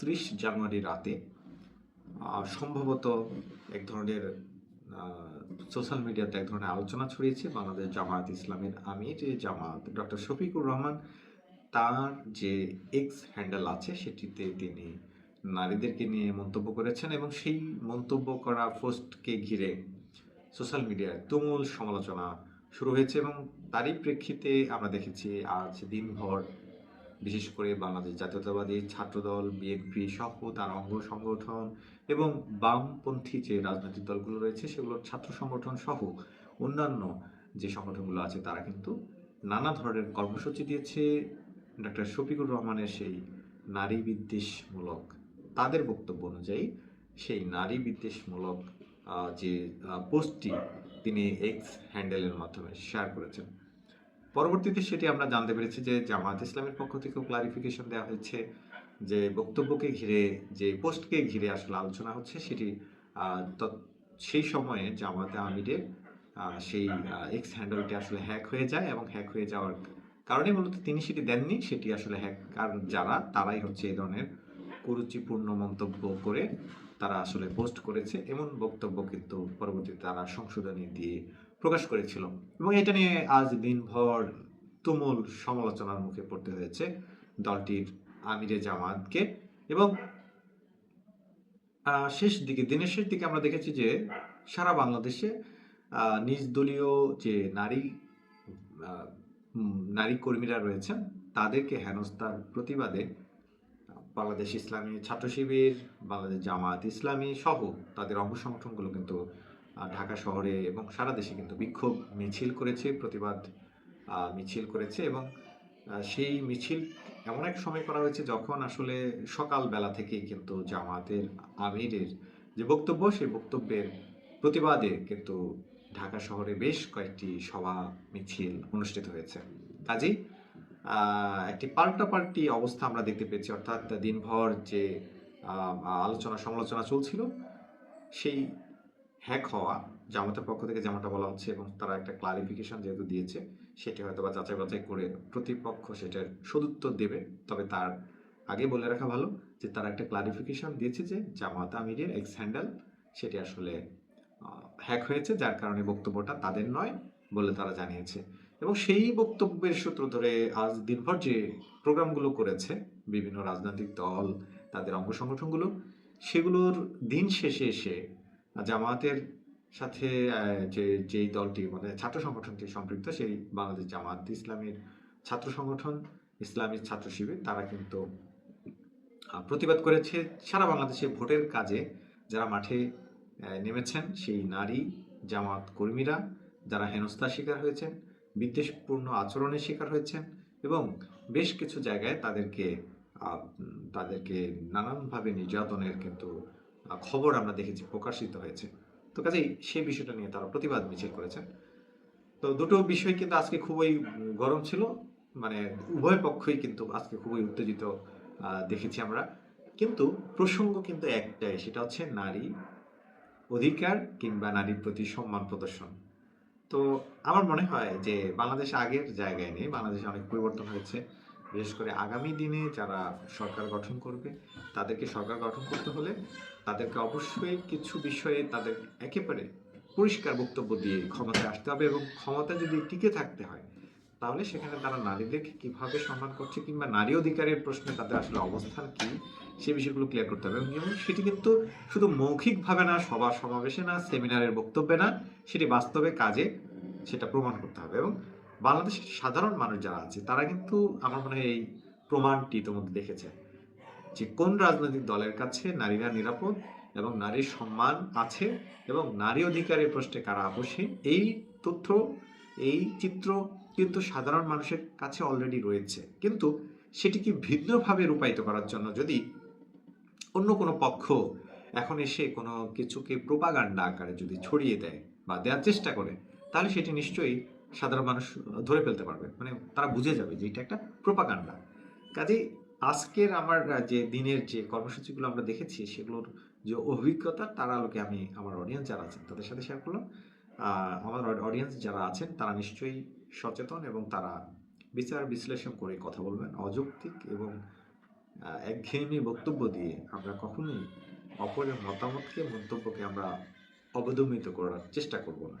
একত্রিশ জানুয়ারি রাতে সম্ভবত এক ধরনের সোশ্যাল মিডিয়াতে এক ধরনের আলোচনা ছড়িয়েছে বাংলাদেশ জামায়াত ইসলামের আমির জামাত ডক্টর শফিকুর রহমান তার যে এক্স হ্যান্ডেল আছে সেটিতে তিনি নারীদেরকে নিয়ে মন্তব্য করেছেন এবং সেই মন্তব্য করা পোস্টকে ঘিরে সোশ্যাল মিডিয়ায় তুমুল সমালোচনা শুরু হয়েছে এবং তারই প্রেক্ষিতে আমরা দেখেছি আজ দিনভর বিশেষ করে বাংলাদেশ জাতীয়তাবাদী ছাত্রদল, বিএনপি সহ তার অঙ্গ সংগঠন এবং বামপন্থী যে রাজনৈতিক দলগুলো রয়েছে সেগুলোর ছাত্র সংগঠন সহ অন্যান্য যে সংগঠনগুলো আছে তারা কিন্তু নানা ধরনের কর্মসূচি দিয়েছে। ডক্টর শফিকুর রহমানের সেই নারী বিদ্বেষমূলক, তাদের বক্তব্য অনুযায়ী সেই নারী বিদ্বেষমূলক যে পোস্টটি তিনি এক্স হ্যান্ডেলের মাধ্যমে শেয়ার করেছেন। পরবর্তীতে সেটি আমরা জানতে পেরেছি যে জামাত ইসলামের পক্ষ থেকেও ক্লারিফিকেশন দেওয়া হয়েছে যে বক্তব্যকে ঘিরে, যে পোস্টকে ঘিরে আসলে আলোচনা হচ্ছে, সেটি সেই সময়ে জামাতে আমিরের সেই এক্স হ্যান্ডেলটি আসলে হ্যাক হয়ে যায় এবং হ্যাক হয়ে যাওয়ার কারণে মূলত তিনি সেটি দেননি। সেটি আসলে হ্যাকার যারা, তারাই হচ্ছে এই ধরনের কুরুচিপূর্ণ মন্তব্য করে তারা আসলে পোস্ট করেছে। এমন বক্তব্য কিন্তু পরবর্তীতে তারা সংশোধনী দিয়ে প্রকাশ করেছিল। এবং এটা নিয়ে আজ দিনভর তুমুল সমালোচনার মুখে পড়তে হয়েছে দলটির আমিরে জামাতকে। এবং শেষ দিকে, দিনের শেষ দিকে আমরা দেখেছি যে সারা বাংলাদেশে নিজ দলীয় যে নারী নারী কর্মীরা রয়েছেন, তাদেরকে হেনস্থার প্রতিবাদে বাংলাদেশ ইসলামী ছাত্র শিবির বাংলাদেশ জামাত ইসলামী সহ তাদের অঙ্গ সংগঠনগুলো কিন্তু ঢাকা শহরে এবং সারা দেশে কিন্তু বিক্ষোভ মিছিল করেছে, প্রতিবাদ মিছিল করেছে এবং সেই মিছিল এমন এক সময় করা হয়েছে যখন আসলে সকাল বেলা থেকেই কিন্তু জামাতের আমিরের যে বক্তব্য, সেই বক্তব্যের প্রতিবাদে কিন্তু ঢাকা শহরে বেশ কয়েকটি সভা, মিছিল অনুষ্ঠিত হয়েছে। কাজেই একটি পাল্টাপাল্টি অবস্থা আমরা দেখতে পেয়েছি, অর্থাৎ দিনভর যে আলোচনা সমালোচনা চলছিল, সেই হ্যাক হওয়া, জামাতের পক্ষ থেকে যেমনটা বলা হচ্ছে এবং তারা একটা ক্লারিফিকেশন যেহেতু দিয়েছে, সেটি হয়তো বা যাচাই বাছাই করে প্রতিপক্ষ সেটার সদুত্তর দেবে। তবে তার আগে বলে রাখা ভালো যে তারা একটা ক্লারিফিকেশন দিয়েছে যে জামাত আমিরের এক্স হ্যান্ডেল সেটি আসলে হ্যাক হয়েছে, যার কারণে বক্তব্যটা তাদের নয় বলে তারা জানিয়েছে। এবং সেই বক্তব্যের সূত্র ধরে আজ দিনভর যে প্রোগ্রামগুলো করেছে বিভিন্ন রাজনৈতিক দল, তাদের অঙ্গ সংগঠনগুলো, সেগুলোর দিন শেষে এসে জামায়াতের সাথে যে, যেই দলটি মানে ছাত্র সংগঠনটি সম্পৃক্ত, সেই বাংলাদেশ জামায়াত ইসলামের ছাত্র সংগঠন, ইসলামী ছাত্র শিবির, তারা কিন্তু প্রতিবাদ করেছে সারা বাংলাদেশে ভোটের কাজে। যারা মাঠে নেমেছেন, সেই নারী জামাত কর্মীরা, যারা হেনস্থার শিকার হয়েছেন, বিদ্বেষপূর্ণ আচরণের শিকার হয়েছেন এবং বেশ কিছু জায়গায় তাদেরকে তাদেরকে নানানভাবে নির্যাতনের কিন্তু খবর আমরা দেখেছি, প্রকাশিত হয়েছে। তো কাজেই সেই বিষয়টা নিয়ে তারা প্রতিবাদ মিছিল করেছেন। তো দুটো বিষয় কিন্তু আজকে খুবই গরম ছিল মানে উভয় পক্ষই কিন্তু আজকে খুবই উত্তেজিত দেখেছি আমরা। কিন্তু প্রসঙ্গ কিন্তু একটাই, সেটা হচ্ছে নারী অধিকার কিংবা নারীর প্রতি সম্মান প্রদর্শন। তো আমার মনে হয় যে বাংলাদেশ আগের জায়গায় নেই, বাংলাদেশে অনেক পরিবর্তন হয়েছে। বিশেষ করে আগামী দিনে যারা সরকার গঠন করবে, তাদেরকে সরকার গঠন করতে হলে তাদেরকে অবশ্যই কিছু বিষয়ে তাদের একেবারে পরিষ্কার বক্তব্য দিয়ে ক্ষমতায় আসতে হবে এবং ক্ষমতা যদি টিকে থাকতে হয়, তাহলে সেখানে তারা নারীদেরকে কীভাবে সম্মান করছে কিংবা নারী অধিকারের প্রশ্নে তাদের আসলে অবস্থান কি, সে বিষয়গুলো ক্লিয়ার করতে হবে। এবং সেটি কিন্তু শুধু মৌখিকভাবে না সভা সমাবেশে না সেমিনারের বক্তব্যে না, সেটি বাস্তবে কাজে সেটা প্রমাণ করতে হবে। এবং বাংলাদেশের সাধারণ মানুষ যারা আছে, তারা কিন্তু আমার মনে হয় এই প্রমাণটি ইতিমধ্যে দেখেছে যে কোন রাজনৈতিক দলের কাছে নারীরা নিরাপদ এবং নারীর সম্মান আছে এবং নারী অধিকারের প্রশ্নে কারা আপোষহীন, এই তথ্য, এই চিত্র কিন্তু সাধারণ মানুষের কাছে অলরেডি রয়েছে। কিন্তু সেটিকে ভিন্নভাবে রূপায়িত করার জন্য যদি অন্য কোনো পক্ষ এখন এসে কোনো কিছুকে প্রোপাগান্ডা আকারে যদি ছড়িয়ে দেয় বা দেওয়ার চেষ্টা করে, তাহলে সেটি নিশ্চয়ই সাধারণ মানুষ ধরে ফেলতে পারবে। মানে তারা বুঝে যাবে যে এটা একটা প্রোপাগান্ডা কাজেই আজকের আমার যে দিনের যে কর্মসূচিগুলো আমরা দেখেছি, সেগুলোর যে অভিজ্ঞতা, তার আলোকে আমি আমার অডিয়েন্স যারা আছেন তাদের সাথে শেয়ার করলাম। আমার অডিয়েন্স যারা আছেন, তারা নিশ্চয়ই সচেতন এবং তারা বিচার বিশ্লেষণ করে কথা বলবেন। অযৌক্তিক এবং একঘেয়েমি বক্তব্য দিয়ে আমরা কখনোই অপরের মতামতকে, মন্তব্যকে আমরা অবদমিত করার চেষ্টা করব না।